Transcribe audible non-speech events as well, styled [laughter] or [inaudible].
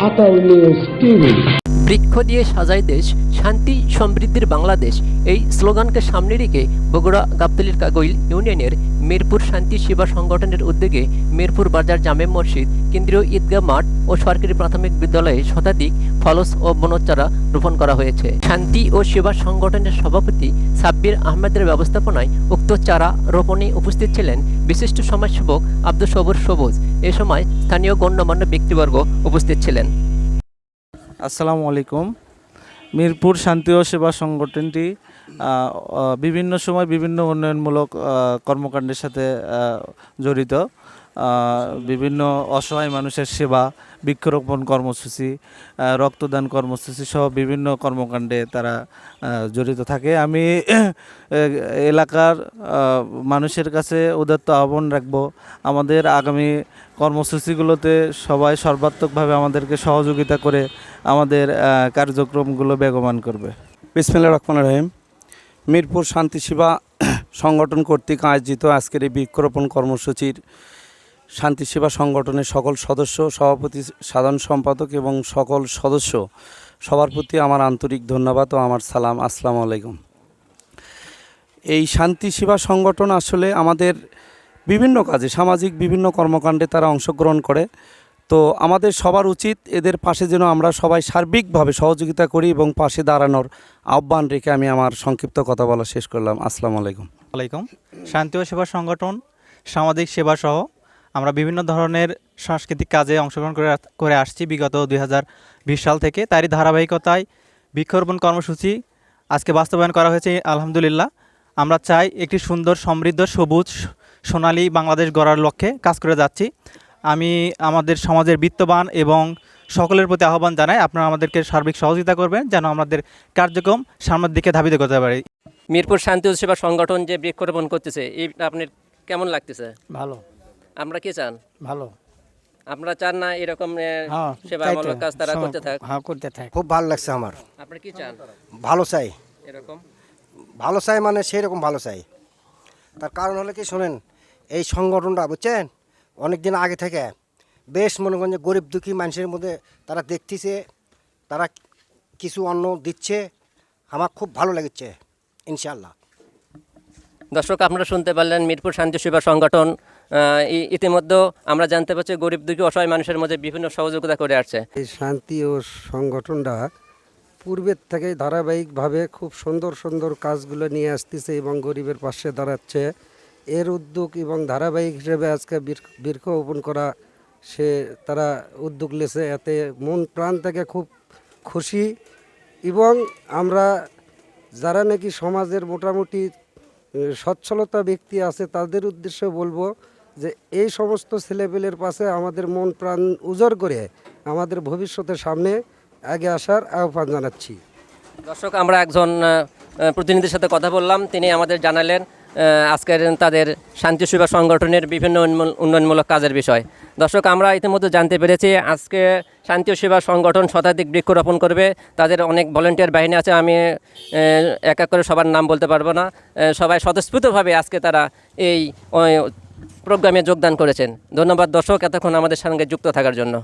I thought we knew spirit. বৃক্ষ দিয়ে সাজাই দেশ, শান্তি সমৃদ্ধির বাংলাদেশ। এই স্লোগানকে সামনে রেখে বগুড়া গাবতলির কাগইল ইউনিয়নের মিরপুর শান্তি সেবা সংগঠনের উদ্যোগে মিরপুর বাজার জামে মসজিদ, কেন্দ্রীয় ঈদগাহ মাঠ ও সরকারি প্রাথমিক বিদ্যালয়ে শতাধিক ফলস ও বনচারা রোপণ করা হয়েছে। শান্তি ও সেবা সংগঠনের সভাপতি সাব্বির আহমেদের ব্যবস্থাপনায় উক্ত চারা রোপণে উপস্থিত ছিলেন বিশিষ্ট সমাজসেবক আব্দুল সবুর সবুজ। এ সময় স্থানীয় গণ্যমান্য ব্যক্তিবর্গ উপস্থিত ছিলেন। আসসালামু আলাইকুম। মিরপুর শান্তি ও সেবা সংগঠনটি বিভিন্ন সময় বিভিন্ন উন্নয়নমূলক কর্মকাণ্ডের সাথে জড়িত। বিভিন্ন অসহায় মানুষের সেবা, বৃক্ষরোপণ কর্মসূচি রক্তদান কর্মসূচি সহ বিভিন্ন কর্মকাণ্ডে তারা জড়িত থাকে। আমি [clears throat] এলাকার মানুষের কাছে উদাত্ত আহ্বান রাখব, আমাদের আগামী কর্মসূচিগুলোতে সবাই সর্বাত্মকভাবে আমাদেরকে সহযোগিতা করে আমাদের কার্যক্রমগুলো বেগমান করবে। বিসমিল্লা রহমান রহিম। মিরপুর শান্তি সেবা [clears throat] সংগঠন কর্তৃক আয়োজিত আজকের এই বৃক্ষরোপণ কর্মসূচির শান্তি সেবা সংগঠনের সকল সদস্য, সভাপতি, সাধারণ সম্পাদক এবং সকল সদস্য, সবার প্রতি আমার আন্তরিক ধন্যবাদ ও আমার সালাম। আসসালামু আলাইকুম। এই শান্তি সেবা সংগঠন আসলে আমাদের বিভিন্ন কাজে, সামাজিক বিভিন্ন কর্মকাণ্ডে তারা অংশগ্রহণ করে। তো আমাদের সবার উচিত এদের পাশে যেন আমরা সবাই সার্বিকভাবে সহযোগিতা করি এবং পাশে দাঁড়ানোর আহ্বান রেখে আমি আমার সংক্ষিপ্ত কথা বলা শেষ করলাম। আসসালামু আলাইকুম। আলাইকুম। শান্তি ও সেবা সংগঠন, সামাজিক সেবা সহ আমরা বিভিন্ন ধরনের সাংস্কৃতিক কাজে অংশগ্রহণ করে করে আসছি বিগত দুই হাজার বিশ সাল থেকে। তারই ধারাবাহিকতায় বৃক্ষরোপণ কর্মসূচি আজকে বাস্তবায়ন করা হয়েছে আলহামদুলিল্লাহ। আমরা চাই একটি সুন্দর সমৃদ্ধ সবুজ সোনালী বাংলাদেশ গড়ার লক্ষ্যে কাজ করে যাচ্ছি। আমি আমাদের সমাজের বিত্তবান এবং সকলের প্রতি আহ্বান জানাই আপনারা আমাদেরকে সার্বিক সহযোগিতা করবেন যেন আমাদের কার্যক্রম সামনের দিকে ধাবিত করতে পারি। মিরপুর শান্তি সেবা সংগঠন যে বৃক্ষরোপণ করতেছে এই আপনার কেমন লাগতেছে? ভালো। আমরা কি চান? ভালো। আপনারা চান না এরকম হ্যাঁ সেবামূলক কাজ তারা করতে থাক। হ্যাঁ করতে থাক। খুব ভালো লাগছে আমার। আপনারা কি চান? ভালো চাই। এরকম? ভালো চাই মানে সেই রকম ভালো চাই। তার কারণ হলো কি শোনেন এই সংগঠনটা বুঝছেন? অনেক দিন আগে থেকে বেশ মনে করেন যে গরিব দুঃখী মানুষের মধ্যে তারা দেখতেছে তারা কিছু অন্ন দিচ্ছে। আমার খুব ভালো লাগছে ইনশাল্লাহ দর্শক আপনারা শুনতে পারলেন মিরপুর শান্তি সেবা সংগঠন ইতিমধ্যে আমরা জানতে পারছি গরিব দুঃখী অসহায় মানুষের মধ্যে বিভিন্ন সহযোগিতা করে আসছে। এই শান্তি ও সংগঠনটা পূর্বের থেকে ধারাবাহিকভাবে খুব সুন্দর সুন্দর কাজগুলো নিয়ে আসতেছে এবং গরিবের পাশে দাঁড়াচ্ছে। এর উদ্যোগ এবং ধারাবাহিক হিসেবে আজকে বৃক্ষ- বৃক্ষরোপণ করা সে তারা উদ্যোগ নিয়েছে, এতে মন প্রাণ থেকে খুব খুশি। এবং আমরা যারা নাকি সমাজের মোটামুটি সচ্ছলতা ব্যক্তি আছে, তাদের উদ্দেশ্যে বলব যে এই সমস্ত ছেলেপেলের পাশে আমাদের মন প্রাণ উজাড় করে আমাদের ভবিষ্যতের সামনে আগে আসার আহ্বান জানাচ্ছি। দর্শক, আমরা একজন প্রতিনিধির সাথে কথা বললাম। তিনি আমাদের জানালেন আজকের তাদের শান্তি সেবা সংগঠনের বিভিন্ন উন্নয়নমূলক কাজের বিষয়। দর্শক, আমরা ইতিমধ্যে জানতে পেরেছি, আজকে শান্তি সেবা সংগঠন শতাধিক বৃক্ষরোপণ করবে। তাদের অনেক ভলেন্টিয়ার বাহিনী আছে, আমি এক এক করে সবার নাম বলতে পারব না। সবাই স্বতঃস্ফূর্তভাবে আজকে তারা এই প্রোগ্রামে যোগদান করেছেন। ধন্যবাদ দর্শক এতক্ষণ আমাদের সঙ্গে যুক্ত থাকার জন্য।